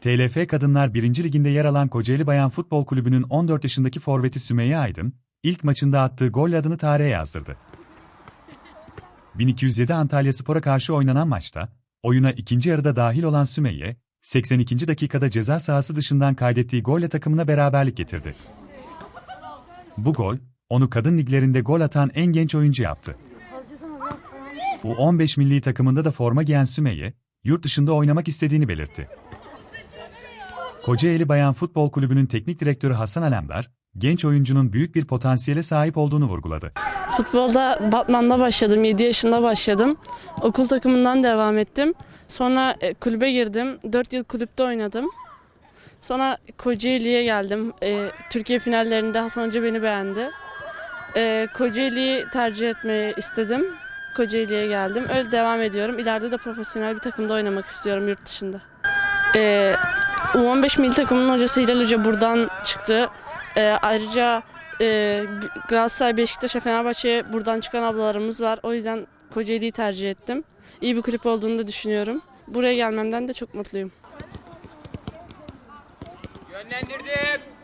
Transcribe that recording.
TLF Kadınlar 1. Liginde yer alan Kocaeli Bayan Futbol Kulübü'nün 14 yaşındaki forveti Sümeyye Aydın, ilk maçında attığı gol adını tarihe yazdırdı. 1207 Antalya Spor'a karşı oynanan maçta, oyuna ikinci yarıda dahil olan Sümeyye, 82. dakikada ceza sahası dışından kaydettiği golle takımına beraberlik getirdi. Bu gol, onu kadın liglerinde gol atan en genç oyuncu yaptı. U15 milli takımında da forma giyen Sümeyye, yurt dışında oynamak istediğini belirtti. Kocaeli Bayan Futbol Kulübü'nün teknik direktörü Hasan Alemdar, genç oyuncunun büyük bir potansiyele sahip olduğunu vurguladı. Futbolda Batman'da başladım. 7 yaşında başladım. Okul takımından devam ettim. Sonra e, kulübe girdim. 4 yıl kulüpte oynadım. Sonra Kocaeli'ye geldim. E, Türkiye finallerinde Hasan Hoca beni beğendi. E, Kocaeli'yi tercih etmeyi istedim. Kocaeli'ye geldim. Öyle devam ediyorum. İleride de profesyonel bir takımda oynamak istiyorum yurt dışında. E, U15 milli takımının hocası Hilal Hoca buradan çıktı. E, ayrıca e, Galatasaray, Beşiktaş ve Fenerbahçe'ye buradan çıkan ablalarımız var. O yüzden Kocaeli'yi tercih ettim. İyi bir kulüp olduğunu da düşünüyorum. Buraya gelmemden de çok mutluyum. Yönlendirdim.